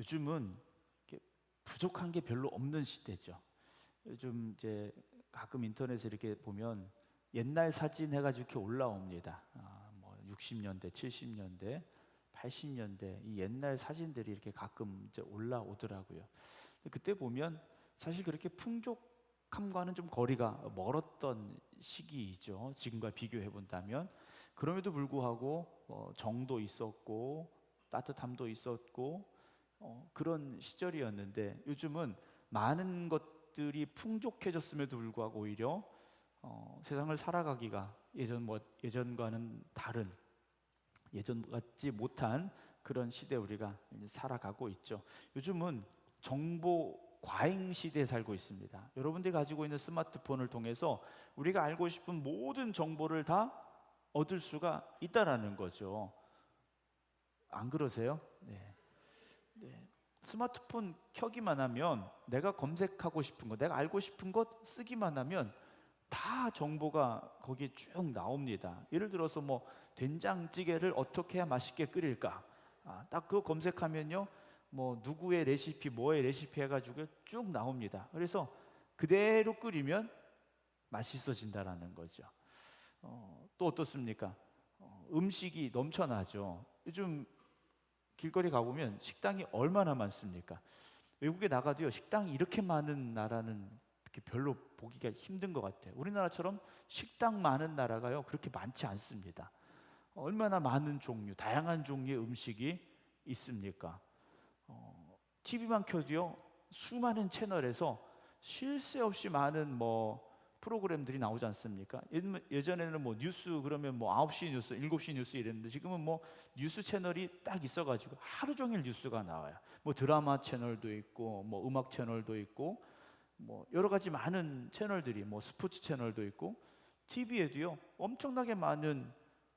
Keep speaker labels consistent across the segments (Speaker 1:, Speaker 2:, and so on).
Speaker 1: 요즘은 부족한 게 별로 없는 시대죠. 요즘 이제 가끔 인터넷에 이렇게 보면 옛날 사진 해가지고 이렇게 올라옵니다. 아, 뭐 60년대, 70년대, 80년대 이 옛날 사진들이 이렇게 가끔 이제 올라오더라고요. 그때 보면 사실 그렇게 풍족함과는 좀 거리가 멀었던 시기이죠. 지금과 비교해 본다면 그럼에도 불구하고 어, 정도 있었고 따뜻함도 있었고 어, 그런 시절이었는데 요즘은 많은 것들이 풍족해졌음에도 불구하고 오히려 어, 세상을 살아가기가 예전 뭐 예전과는 다른 예전 같지 못한 그런 시대 우리가 살아가고 있죠. 요즘은 정보 과잉 시대에 살고 있습니다. 여러분들이 가지고 있는 스마트폰을 통해서 우리가 알고 싶은 모든 정보를 다 얻을 수가 있다라는 거죠. 안 그러세요? 네. 네. 스마트폰 켜기만 하면 내가 검색하고 싶은 것, 내가 알고 싶은 것 쓰기만 하면 다 정보가 거기에 쭉 나옵니다. 예를 들어서 뭐 된장찌개를 어떻게 해야 맛있게 끓일까? 아, 딱 그거 검색하면요, 뭐 누구의 레시피, 뭐의 레시피 해 가지고 쭉 나옵니다. 그래서 그대로 끓이면 맛있어진다라는 거죠. 어, 또 어떻습니까? 어, 음식이 넘쳐나죠. 요즘 길거리 가보면 식당이 얼마나 많습니까? 외국에 나가도요 식당이 이렇게 많은 나라는 별로 보기가 힘든 것 같아요. 우리나라처럼 식당 많은 나라가요 그렇게 많지 않습니다. 얼마나 많은 종류, 다양한 종류의 음식이 있습니까? 어, TV만 켜도요 수많은 채널에서 쉴새 없이 많은 뭐 프로그램들이 나오지 않습니까? 예전에는 뭐 뉴스 그러면 뭐 9시 뉴스, 7시 뉴스 이랬는데 지금은 뭐 뉴스 채널이 딱 있어 가지고 하루 종일 뉴스가 나와요. 뭐 드라마 채널도 있고 뭐 음악 채널도 있고 뭐 여러 가지 많은 채널들이 뭐 스포츠 채널도 있고 TV에도요. 엄청나게 많은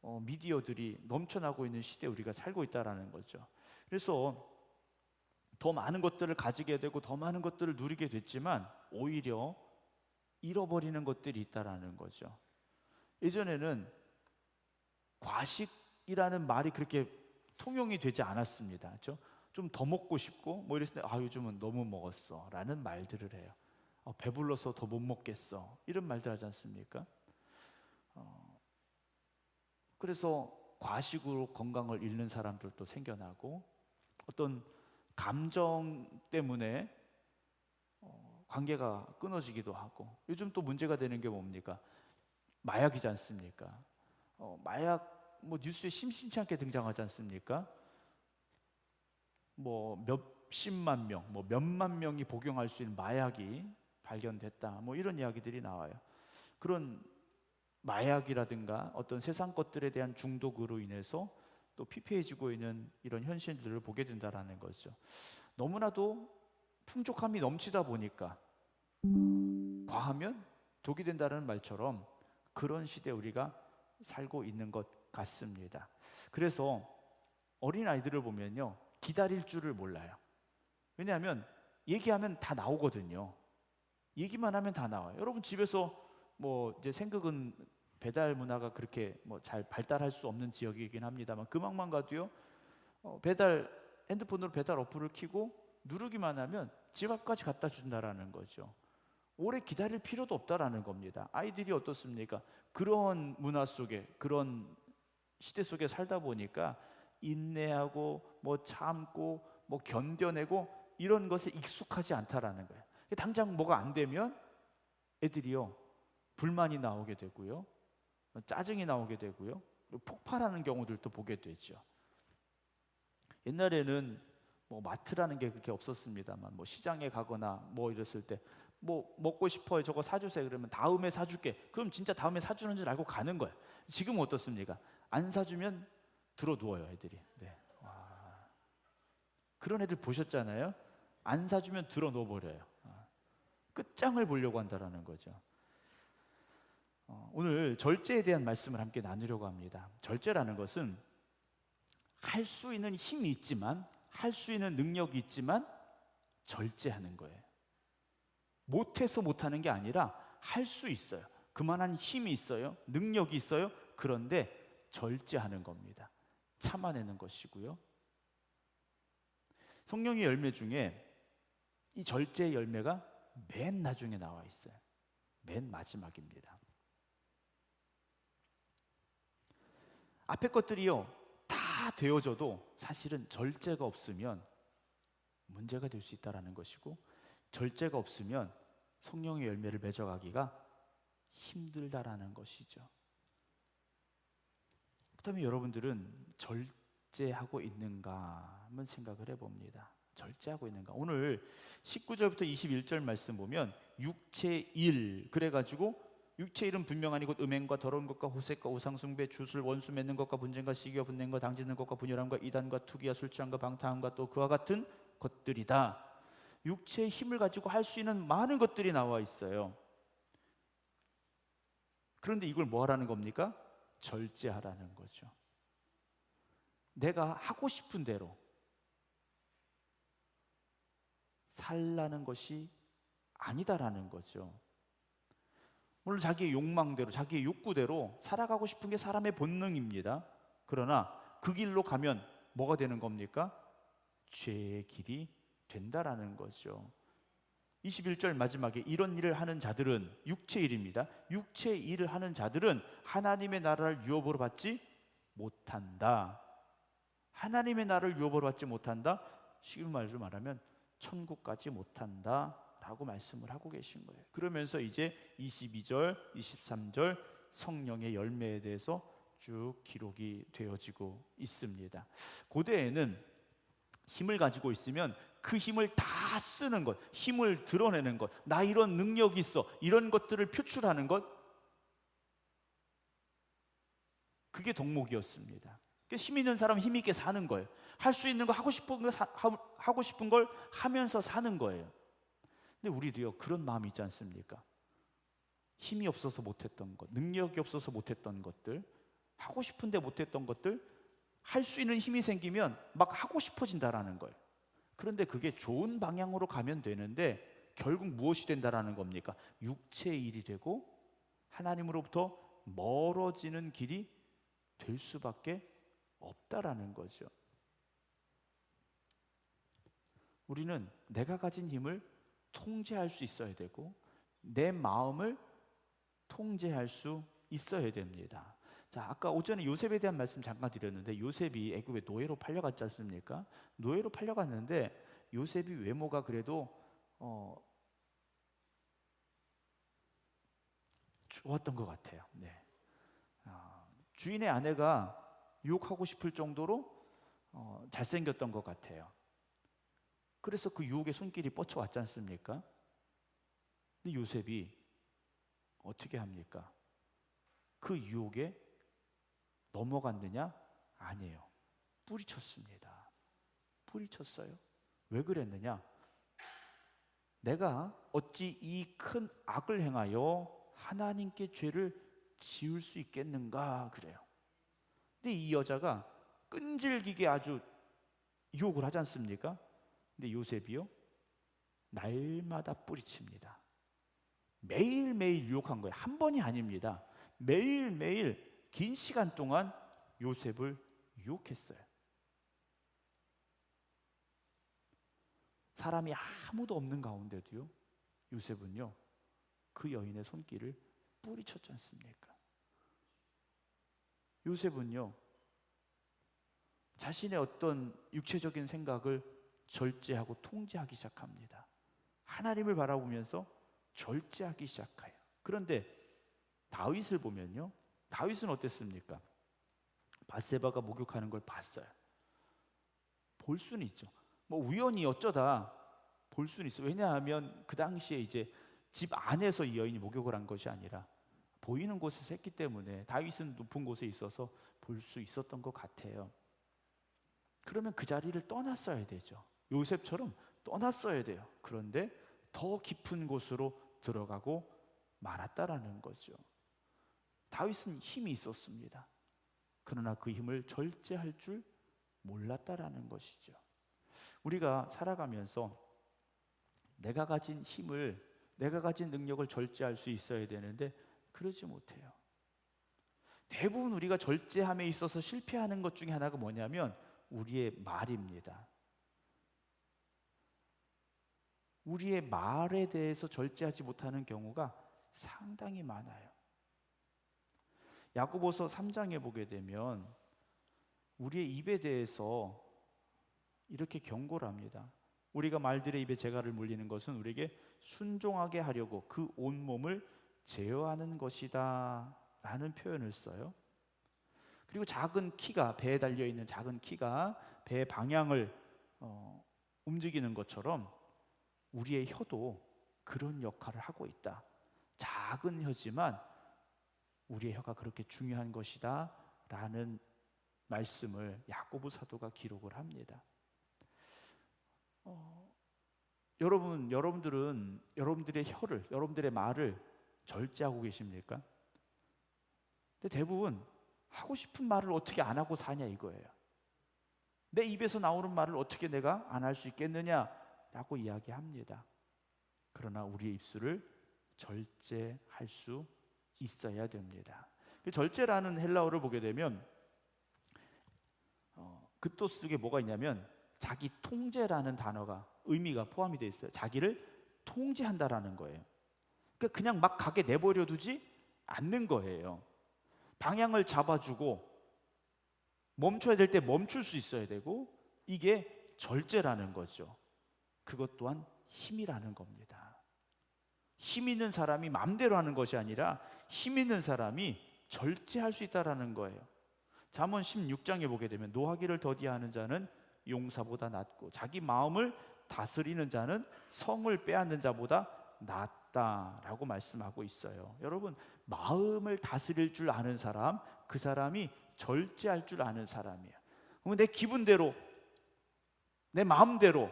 Speaker 1: 어, 미디어들이 넘쳐나고 있는 시대에 우리가 살고 있다라는 거죠. 그래서 더 많은 것들을 가지게 되고 더 많은 것들을 누리게 됐지만 오히려 잃어버리는 것들이 있다라는 거죠. 예전에는 과식이라는 말이 그렇게 통용이 되지 않았습니다. 그렇죠? 좀 더 먹고 싶고 뭐 이랬을 때 아 요즘은 너무 먹었어라는 말들을 해요. 어, 배불러서 더 못 먹겠어 이런 말들 하지 않습니까? 어, 그래서 과식으로 건강을 잃는 사람들도 생겨나고 어떤 감정 때문에 어, 관계가 끊어지기도 하고 요즘 또 문제가 되는 게 뭡니까? 마약이지 않습니까? 어, 마약 뭐 뉴스에 심심치 않게 등장하지 않습니까? 뭐 몇십만 명, 뭐 몇만 명이 복용할 수 있는 마약이 발견됐다. 뭐 이런 이야기들이 나와요. 그런 마약이라든가 어떤 세상 것들에 대한 중독으로 인해서 또 피폐해지고 있는 이런 현실들을 보게 된다라는 거죠. 너무나도 풍족함이 넘치다 보니까 과하면 독이 된다는 말처럼 그런 시대 우리가 살고 있는 것 같습니다. 그래서 어린 아이들을 보면요 기다릴 줄을 몰라요. 왜냐하면 얘기하면 다 나오거든요. 얘기만 하면 다 나와요. 여러분 집에서 뭐 이제 생각은 배달 문화가 그렇게 뭐 잘 발달할 수 없는 지역이긴 합니다만 그만만 가도요 어, 배달 핸드폰으로 배달 어플을 키고 누르기만 하면 집 앞까지 갖다 준다라는 거죠. 오래 기다릴 필요도 없다라는 겁니다. 아이들이 어떻습니까? 그런 문화 속에 그런 시대 속에 살다 보니까 인내하고 뭐 참고 뭐 견뎌내고 이런 것에 익숙하지 않다라는 거예요. 당장 뭐가 안 되면 애들이요 불만이 나오게 되고요 짜증이 나오게 되고요 폭발하는 경우들도 보게 되죠. 옛날에는 뭐 마트라는 게 그렇게 없었습니다만 뭐 시장에 가거나 뭐 이랬을 때 뭐 먹고 싶어요 저거 사주세요 그러면 다음에 사줄게. 그럼 진짜 다음에 사주는 줄 알고 가는 거예요. 지금 어떻습니까? 안 사주면 들어 누워요 애들이. 네. 와. 그런 애들 보셨잖아요. 안 사주면 들어 누워 버려요. 끝장을 보려고 한다라는 거죠. 어, 오늘 절제에 대한 말씀을 함께 나누려고 합니다. 절제라는 것은 할 수 있는 힘이 있지만 할 수 있는 능력이 있지만 절제하는 거예요. 못해서 못하는 게 아니라 할 수 있어요. 그만한 힘이 있어요. 능력이 있어요. 그런데 절제하는 겁니다. 참아내는 것이고요. 성령의 열매 중에 이 절제 열매가 맨 나중에 나와 있어요. 맨 마지막입니다. 앞에 것들이요 다 되어져도 사실은 절제가 없으면 문제가 될 수 있다라는 것이고 절제가 없으면 성령의 열매를 맺어가기가 힘들다라는 것이죠. 그다음에 여러분들은 절제하고 있는가 한번 생각을 해봅니다. 절제하고 있는가? 오늘 19절부터 21절 말씀 보면 육체 일 그래가지고 육체 일은 분명하니 곧 음행과 더러운 것과 호색과 우상숭배 주술 원수 맺는 것과 분쟁과 시기와 분냄과 당짓는 것과 분열함과 이단과 투기와 술 취함과 방탕함과 또 그와 같은 것들이다. 육체의 힘을 가지고 할 수 있는 많은 것들이 나와 있어요. 그런데 이걸 뭐 하라는 겁니까? 절제하라는 거죠. 내가 하고 싶은 대로 살라는 것이 아니다라는 거죠. 물론 자기의 욕망대로, 자기의 욕구대로 살아가고 싶은 게 사람의 본능입니다. 그러나 그 길로 가면 뭐가 되는 겁니까? 죄의 길이 된다라는 거죠. 21절 마지막에 이런 일을 하는 자들은 육체 일입니다. 육체 일을 하는 자들은 하나님의 나라를 유업으로 받지 못한다. 하나님의 나라를 유업으로 받지 못한다. 쉬운 말로 말하면 천국까지 못한다 라고 말씀을 하고 계신 거예요. 그러면서 이제 22절, 23절 성령의 열매에 대해서 쭉 기록이 되어지고 있습니다. 고대에는 힘을 가지고 있으면 그 힘을 다 쓰는 것, 힘을 드러내는 것, 나 이런 능력이 있어, 이런 것들을 표출하는 것, 그게 덕목이었습니다. 힘 있는 사람 힘 있게 사는 거예요. 할 수 있는 거 하고 싶은 거 사, 하고 싶은 걸 하면서 사는 거예요. 근데 우리도요 그런 마음이 있지 않습니까? 힘이 없어서 못했던 것, 능력이 없어서 못했던 것들, 하고 싶은데 못했던 것들, 할 수 있는 힘이 생기면 막 하고 싶어진다라는 거예요. 그런데 그게 좋은 방향으로 가면 되는데 결국 무엇이 된다라는 겁니까? 육체의 일이 되고 하나님으로부터 멀어지는 길이 될 수밖에 없다라는 거죠. 우리는 내가 가진 힘을 통제할 수 있어야 되고 내 마음을 통제할 수 있어야 됩니다. 자, 아까 오전에 요셉에 대한 말씀 잠깐 드렸는데 요셉이 애굽에 노예로 팔려갔지 않습니까? 노예로 팔려갔는데 요셉이 외모가 그래도 어, 좋았던 것 같아요. 네. 어, 주인의 아내가 유혹하고 싶을 정도로 어, 잘생겼던 것 같아요. 그래서 그 유혹의 손길이 뻗쳐왔지 않습니까? 근데 요셉이 어떻게 합니까? 그 유혹에 넘어갔느냐? 아니에요. 뿌리쳤습니다. 뿌리쳤어요. 왜 그랬느냐? 내가 어찌 이 큰 악을 행하여 하나님께 죄를 지을 수 있겠는가 그래요. 근데 이 여자가 끈질기게 아주 유혹을 하지 않습니까? 근데 요셉이요 날마다 뿌리칩니다. 매일매일 유혹한 거예요. 한 번이 아닙니다. 매일매일 긴 시간 동안 요셉을 유혹했어요. 사람이 아무도 없는 가운데도요. 요셉은요. 그 여인의 손길을 뿌리쳤지 않습니까? 요셉은요, 자신의 어떤 육체적인 생각을 절제하고 통제하기 시작합니다. 하나님을 바라보면서 절제하기 시작해요. 그런데 다윗을 보면요, 다윗은 어땠습니까? 바세바가 목욕하는 걸 봤어요. 볼 수는 있죠. 뭐 우연히 어쩌다 볼 수는 있어. 왜냐하면 그 당시에 이제 집 안에서 이 여인이 목욕을 한 것이 아니라 보이는 곳에서 했기 때문에 다윗은 높은 곳에 있어서 볼 수 있었던 것 같아요. 그러면 그 자리를 떠났어야 되죠. 요셉처럼 떠났어야 돼요. 그런데 더 깊은 곳으로 들어가고 말았다라는 거죠. 다윗은 힘이 있었습니다. 그러나 그 힘을 절제할 줄 몰랐다라는 것이죠. 우리가 살아가면서 내가 가진 힘을 내가 가진 능력을 절제할 수 있어야 되는데 그러지 못해요. 대부분 우리가 절제함에 있어서 실패하는 것 중에 하나가 뭐냐면 우리의 말입니다. 우리의 말에 대해서 절제하지 못하는 경우가 상당히 많아요. 야고보서 3장에 보게 되면 우리의 입에 대해서 이렇게 경고를 합니다. 우리가 말들의 입에 재갈을 물리는 것은 우리에게 순종하게 하려고 그 온몸을 제어하는 것이다 라는 표현을 써요. 그리고 작은 키가 배에 달려 있는 작은 키가 배의 방향을 어, 움직이는 것처럼 우리의 혀도 그런 역할을 하고 있다. 작은 혀지만 우리의 혀가 그렇게 중요한 것이다 라는 말씀을 야고보 사도가 기록을 합니다. 어, 여러분, 여러분들은 여러분들의 혀를, 여러분들의 말을 절제하고 계십니까? 근데 대부분 하고 싶은 말을 어떻게 안 하고 사냐 이거예요. 내 입에서 나오는 말을 어떻게 내가 안 할 수 있겠느냐 라고 이야기합니다. 그러나 우리의 입술을 절제할 수 있어야 됩니다. 그 절제라는 헬라어를 보게 되면 어, 그또 속에 뭐가 있냐면 자기 통제라는 단어가 의미가 포함이 되어 있어요. 자기를 통제한다라는 거예요. 그러니까 그냥 막 가게 내버려 두지 않는 거예요. 방향을 잡아주고 멈춰야 될 때 멈출 수 있어야 되고 이게 절제라는 거죠. 그것 또한 힘이라는 겁니다. 힘 있는 사람이 마음대로 하는 것이 아니라 힘 있는 사람이 절제할 수 있다라는 거예요. 잠언 16장에 보게 되면 노하기를 더디하는 자는 용사보다 낫고 자기 마음을 다스리는 자는 성을 빼앗는 자보다 낫다라고 말씀하고 있어요. 여러분 마음을 다스릴 줄 아는 사람 그 사람이 절제할 줄 아는 사람이에요. 그러면 내 기분대로 내 마음대로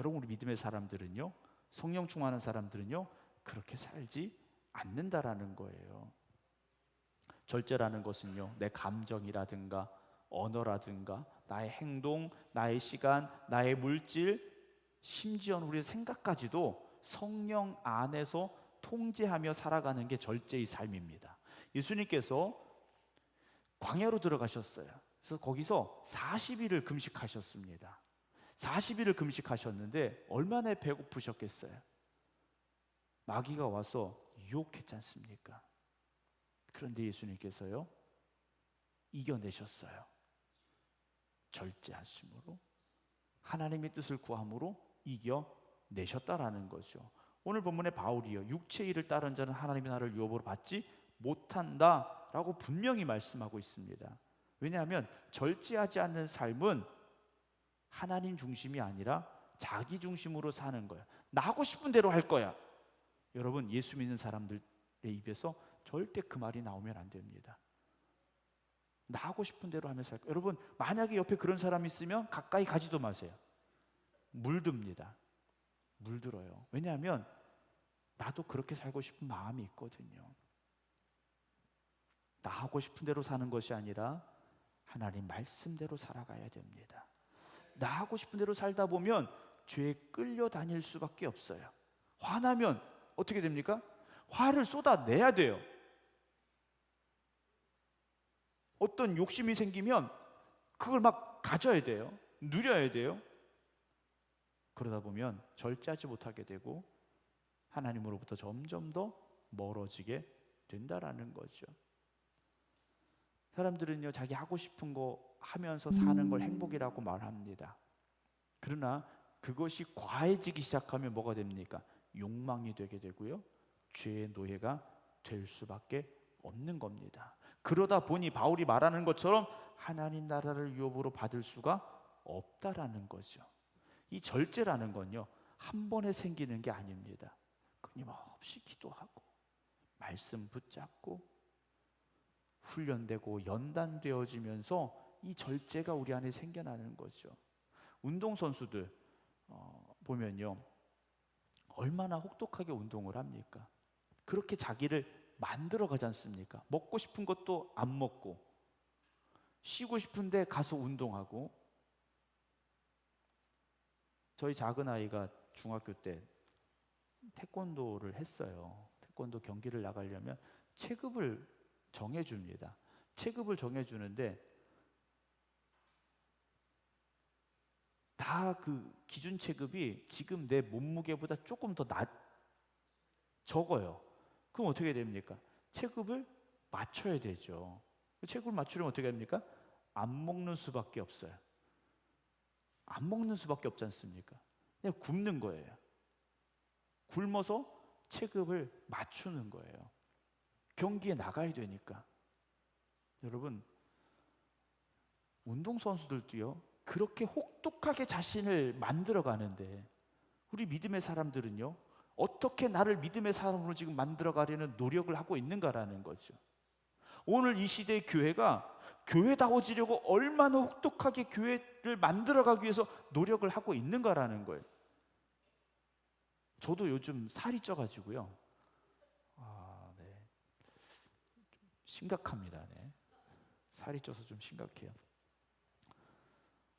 Speaker 1: 여러분 우리 믿음의 사람들은요 성령 충만한 사람들은요 그렇게 살지 않는다라는 거예요. 절제라는 것은요 내 감정이라든가 언어라든가 나의 행동, 나의 시간, 나의 물질, 심지어 우리의 생각까지도 성령 안에서 통제하며 살아가는 게 절제의 삶입니다. 예수님께서 광야로 들어가셨어요. 그래서 거기서 40일을 금식하셨습니다. 40일을 금식하셨는데 얼마나 배고프셨겠어요? 마귀가 와서 유혹했지 않습니까? 그런데 예수님께서요 이겨내셨어요. 절제하심으로 하나님의 뜻을 구함으로 이겨내셨다라는 거죠. 오늘 본문의 바울이요 육체의 일을 따른 자는 하나님의 나를 유업으로 받지 못한다 라고 분명히 말씀하고 있습니다. 왜냐하면 절제하지 않는 삶은 하나님 중심이 아니라 자기 중심으로 사는 거야. 나 하고 싶은 대로 할 거야. 여러분 예수 믿는 사람들의 입에서 절대 그 말이 나오면 안 됩니다. 나 하고 싶은 대로 하면서 할 거야. 여러분 만약에 옆에 그런 사람이 있으면 가까이 가지도 마세요. 물듭니다. 물들어요. 왜냐하면 나도 그렇게 살고 싶은 마음이 있거든요. 나 하고 싶은 대로 사는 것이 아니라 하나님 말씀대로 살아가야 됩니다. 나 하고 싶은 대로 살다 보면 죄에 끌려다닐 수밖에 없어요. 화나면 어떻게 됩니까? 화를 쏟아내야 돼요. 어떤 욕심이 생기면 그걸 막 가져야 돼요. 누려야 돼요. 그러다 보면 절제하지 못하게 되고 하나님으로부터 점점 더 멀어지게 된다라는 거죠. 사람들은요, 자기 하고 싶은 거 하면서 사는 걸 행복이라고 말합니다. 그러나 그것이 과해지기 시작하면 뭐가 됩니까? 욕망이 되게 되고요. 죄의 노예가 될 수밖에 없는 겁니다. 그러다 보니 바울이 말하는 것처럼 하나님 나라를 유업으로 받을 수가 없다라는 거죠. 이 절제라는 건요. 한 번에 생기는 게 아닙니다. 끊임없이 기도하고 말씀 붙잡고 훈련되고 연단되어지면서 이 절제가 우리 안에 생겨나는 거죠. 운동 선수들 어, 보면요. 얼마나 혹독하게 운동을 합니까? 그렇게 자기를 만들어 가지 않습니까? 먹고 싶은 것도 안 먹고 쉬고 싶은데 가서 운동하고 저희 작은 아이가 중학교 때 태권도를 했어요. 태권도 경기를 나가려면 체급을 정해 줍니다. 체급을 정해 주는데 다다그 기준 체급이 지금 내 몸무게보다 조금 더 낮, 적어요. 그럼 어떻게 됩니까? 체급을 맞춰야 되죠. 체급을 맞추려면 어떻게 합니까? 안 먹는 수밖에 없어요. 안 먹는 수밖에 없지 않습니까? 그냥 굶는 거예요. 굶어서 체급을 맞추는 거예요. 경기에 나가야 되니까. 여러분, 운동선수들도요, 그렇게 혹독하게 자신을 만들어 가는데, 우리 믿음의 사람들은요, 어떻게 나를 믿음의 사람으로 지금 만들어 가려는 노력을 하고 있는가라는 거죠. 오늘 이 시대의 교회가 교회다워지려고 얼마나 혹독하게 교회를 만들어 가기 위해서 노력을 하고 있는가라는 거예요. 저도 요즘 살이 쪄 가지고요. 아, 네. 좀 심각합니다. 네. 살이 쪄서 좀 심각해요.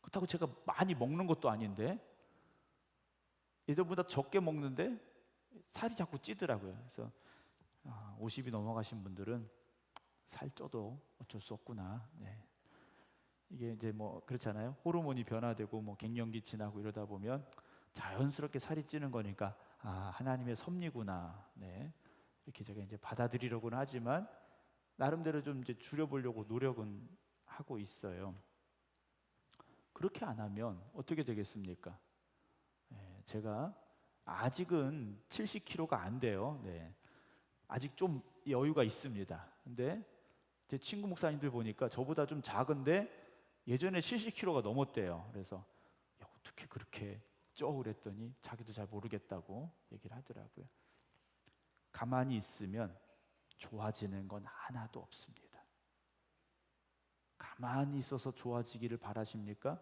Speaker 1: 그렇다고 제가 많이 먹는 것도 아닌데 예전보다 적게 먹는데 살이 자꾸 찌더라고요. 그래서 아, 50이 넘어가신 분들은 살 쪄도 어쩔 수 없구나. 네. 이게 이제 뭐 그렇잖아요. 호르몬이 변화되고 뭐 갱년기 지나고 이러다 보면 자연스럽게 살이 찌는 거니까 아 하나님의 섭리구나. 네. 이렇게 제가 이제 받아들이려고는 하지만 나름대로 좀 이제 줄여보려고 노력은 하고 있어요. 그렇게 안 하면 어떻게 되겠습니까? 네, 제가 아직은 70kg가 안 돼요. 네. 아직 좀 여유가 있습니다. 근데 제 친구 목사님들 보니까 저보다 좀 작은데 예전에 70kg가 넘었대요. 그래서 야, 어떻게 그렇게 쪄 그랬더니 자기도 잘 모르겠다고 얘기를 하더라고요. 가만히 있으면 좋아지는 건 하나도 없습니다. 가만히 있어서 좋아지기를 바라십니까?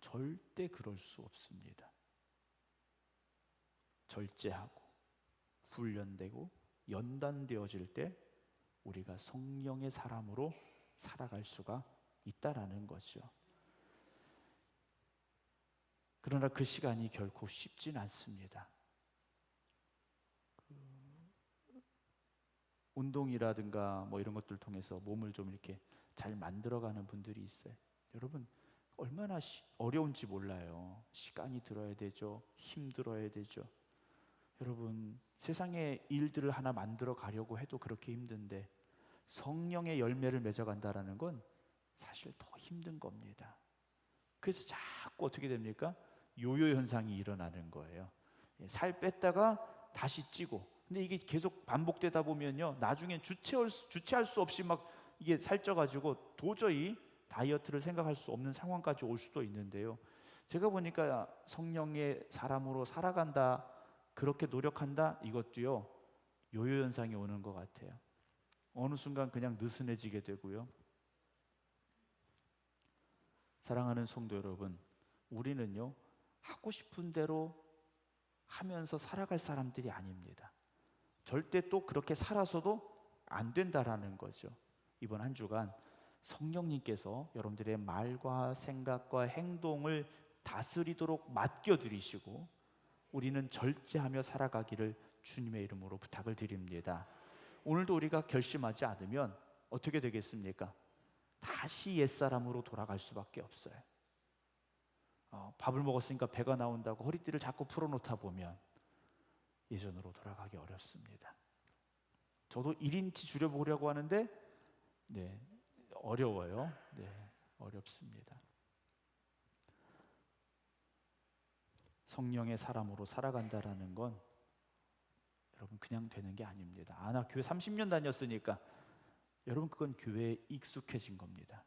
Speaker 1: 절대 그럴 수 없습니다. 절제하고 훈련되고 연단되어질 때 우리가 성령의 사람으로 살아갈 수가 있다라는 거죠. 그러나 그 시간이 결코 쉽진 않습니다. 운동이라든가 뭐 이런 것들 통해서 몸을 좀 이렇게 잘 만들어가는 분들이 있어요. 여러분 얼마나 시, 어려운지 몰라요. 시간이 들어야 되죠. 힘들어야 되죠. 여러분 세상의 일들을 하나 만들어 가려고 해도 그렇게 힘든데 성령의 열매를 맺어간다라는 건 사실 더 힘든 겁니다. 그래서 자꾸 어떻게 됩니까? 요요 현상이 일어나는 거예요. 예, 살 뺐다가 다시 찌고. 근데 이게 계속 반복되다 보면요, 나중엔 주체할 수, 주체할 수 없이 막 이게 살쪄가지고 도저히 다이어트를 생각할 수 없는 상황까지 올 수도 있는데요. 제가 보니까 성령의 사람으로 살아간다, 그렇게 노력한다, 이것도요, 요요 현상이 오는 것 같아요. 어느 순간 그냥 느슨해지게 되고요. 사랑하는 성도 여러분, 우리는요, 하고 싶은 대로 하면서 살아갈 사람들이 아닙니다. 절대 또 그렇게 살아서도 안 된다라는 거죠. 이번 한 주간 성령님께서 여러분들의 말과 생각과 행동을 다스리도록 맡겨드리시고 우리는 절제하며 살아가기를 주님의 이름으로 부탁을 드립니다. 오늘도 우리가 결심하지 않으면 어떻게 되겠습니까? 다시 옛사람으로 돌아갈 수밖에 없어요. 어, 밥을 먹었으니까 배가 나온다고 허리띠를 자꾸 풀어놓다 보면 예전으로 돌아가기 어렵습니다. 저도 1인치 줄여보려고 하는데 네, 어려워요. 네, 어렵습니다. 성령의 사람으로 살아간다라는 건 여러분 그냥 되는 게 아닙니다. 아, 나 교회 30년 다녔으니까 여러분 그건 교회에 익숙해진 겁니다.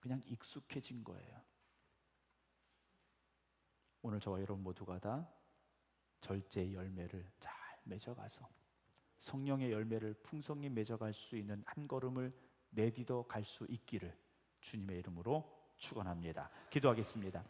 Speaker 1: 그냥 익숙해진 거예요. 오늘 저와 여러분 모두가 다 절제의 열매를 잘 맺어가서 성령의 열매를 풍성히 맺어갈 수 있는 한 걸음을 내디뎌 갈수 있기를 주님의 이름으로 축원합니다. 기도하겠습니다.